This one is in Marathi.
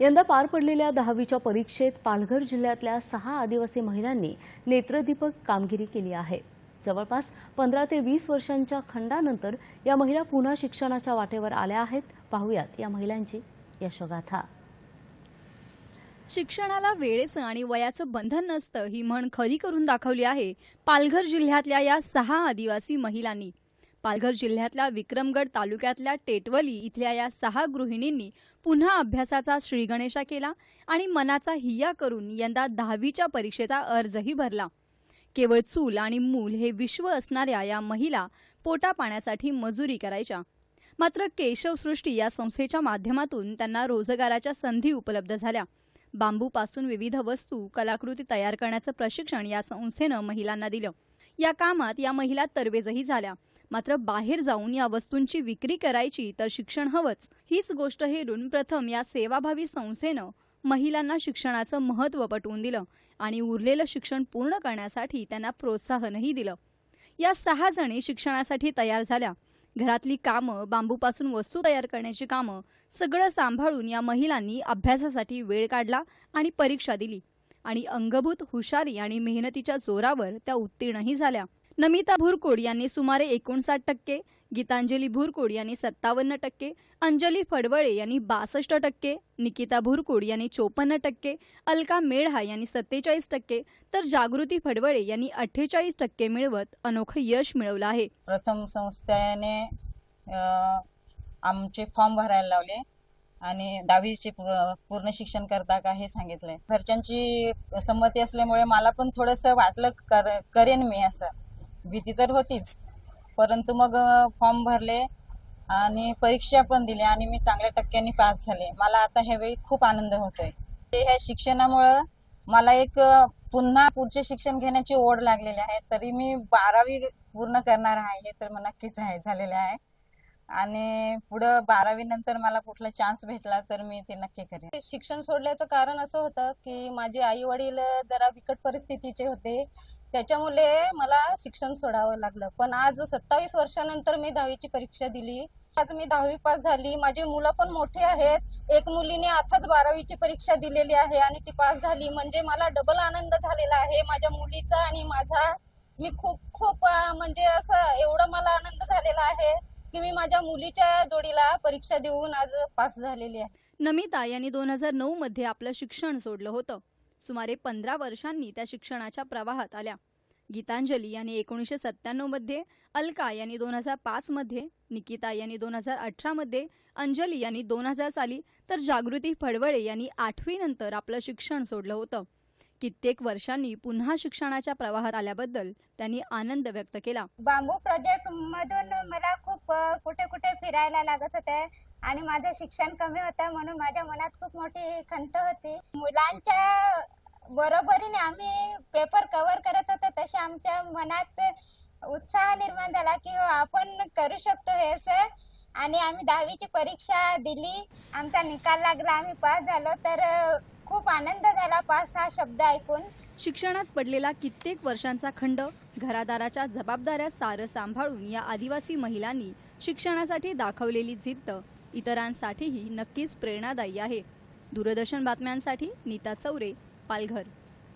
यंदा पार पडलेल्या दहावीच्या परीक्षेत पालघर जिल्ह्यातल्या सहा आदिवासी महिलांनी नेत्रदीपक कामगिरी केली आहे. जवळपास पंधरा ते वीस वर्षांच्या खंडानंतर या महिला पुन्हा शिक्षणाच्या वाटेवर आल्या आहेत. पाहुयात या महिलांची यशोगाथा. शिक्षणाला वेळेचं आणि वयाचं बंधन नसतं ही म्हण खरी करून दाखवली आहे पालघर जिल्ह्यातल्या या सहा आदिवासी महिलांनी. पालघर जिल्ह्यातल्या विक्रमगड तालुक्यातल्या टेटवली इथल्या या सहा गृहिणींनी पुन्हा अभ्यासाचा श्रीगणेशा केला आणि मनाचा हिया करून यंदा दहावीच्या परीक्षेचा अर्जही भरला. केवळ चूल आणि मूल हे विश्व असणाऱ्या या महिला पोटा पाण्यासाठी मजुरी करायच्या. मात्र केशवसृष्टी या संस्थेच्या माध्यमातून त्यांना रोजगाराच्या संधी उपलब्ध झाल्या. बांबूपासून विविध वस्तू कलाकृती तयार करण्याचं प्रशिक्षण या संस्थेनं महिलांना दिलं. या कामात या महिला तरवेजही झाल्या. मात्र बाहेर जाऊन या वस्तूंची विक्री करायची तर शिक्षण हवंच. हीच गोष्ट हेरून प्रथम या सेवाभावी संस्थेनं महिलांना शिक्षणाचं महत्त्व पटवून दिलं आणि उरलेलं शिक्षण पूर्ण करण्यासाठी त्यांना प्रोत्साहनही दिलं. या सहा जणी शिक्षणासाठी तयार झाल्या. घरातली कामं बांबूपासून वस्तू तयार करण्याची कामं सगळं सांभाळून या महिलांनी अभ्यासासाठी वेळ काढला आणि परीक्षा दिली. आणि अंगभूत हुशारी आणि मेहनतीच्या जोरावर त्या उत्तीर्णही झाल्या. नमिता भुरकोड यांनी सुमारे एकोणसाठ टक्के गीतांजली भुरकोड यांनी सत्तावन्न टक्के अंजली फडवळे यांनी बासष्ट टक्के निकिता भुरकोड यांनी चोपन्न टक्के अलका मेढा यांनी सत्तेचाळीस टक्के तर जागृती फडवळे यांनी अठ्ठेचाळीस टक्के मिळवत अनोखं यश मिळवलं आहे. प्रथम संस्थेने आमचे फॉर्म भरायला लावले आणि दहावीचे पूर्ण शिक्षण करता का हे सांगितलंय. घरच्यांची संमती असल्यामुळे मला पण थोडंसं वाटलं कर करेन मी असं. भीती तर होतीच. परंतु मग फॉर्म भरले आणि परीक्षा पण दिली आणि मी चांगल्या टक्क्यांनी पास झाले. मला आता ह्यावेळी खूप आनंद होतोय. ते ह्या शिक्षणामुळं मला एक पुन्हा पुढचे शिक्षण घेण्याची ओढ लागलेली आहे. तरी मी बारावी पूर्ण करणार आहे हे तर नक्कीच आहे झालेले आहे. आणि पुढं बारावी नंतर मला कुठला चान्स भेटला तर मी ते नक्की करेन. शिक्षण सोडल्याचं कारण असं होतं की माझे आई वडील जरा बिकट परिस्थितीचे होते. त्याच्यामुळे मला शिक्षण सोडावं लागलं. पण आज सत्तावीस वर्षानंतर मी दहावीची परीक्षा दिली. आज मी दहावी पास झाली. माझी मुलं पण मोठी आहेत. एक मुलीने आताच बारावीची परीक्षा दिलेली आहे आणि ती पास झाली. म्हणजे मला डबल आनंद झालेला आहे. माझ्या मुलीचा आणि माझा. मी खूप खूप म्हणजे असं एवढं मला आनंद झालेला आहे की मी माझ्या मुलीच्या जोडीला परीक्षा देऊन आज पास झालेली आहे. नमिता यांनी दोन हजार नऊ मध्ये आपलं शिक्षण सोडलं होतं. सुमारे पंधरा वर्षांनी त्या शिक्षणाच्या प्रवाहात आल्या. गीतांजली यांनी एकोणीसशे सत्त्याण्णवमध्ये अलका यांनी दोन हजार पाचमध्ये निकिता यांनी दोन हजार अठरामध्ये अंजली यांनी दोन हजार साली तर जागृती फडवळे यांनी आठवीनंतर आपलं शिक्षण सोडलं होतं. कित्येक वर्षांनी पुन्हा शिक्षणाच्या प्रवाहात आल्याबद्दल त्यांनी आनंद व्यक्त केला. बांबू प्रोजेक्ट मधून मला खूप कुठे कुठे फिरायला लागत होते आणि माझं शिक्षण कमी होतं म्हणून माझ्या मनात खूप मोठी खंत होती. मुलांच्या बरोबरीने आम्ही पेपर कव्हर करत होतो तसे आमच्या मनात उत्साह निर्माण झाला की हो आपण करू शकतो हे सर आणि आम्ही दहावीची परीक्षा दिली आमचा निकाल लागला आम्ही पास झालो तर खूप आनंद झाला पास हा शब्द ऐकून. शिक्षणात पडलेला कित्येक वर्षांचा खंड घरादाराच्या जबाबदाऱ्या सारं सांभाळून या आदिवासी महिलांनी शिक्षणासाठी दाखवलेली जिद्द इतरांसाठीही नक्कीच प्रेरणादायी आहे. दूरदर्शन बातम्यांसाठी नीता चौरे पालघर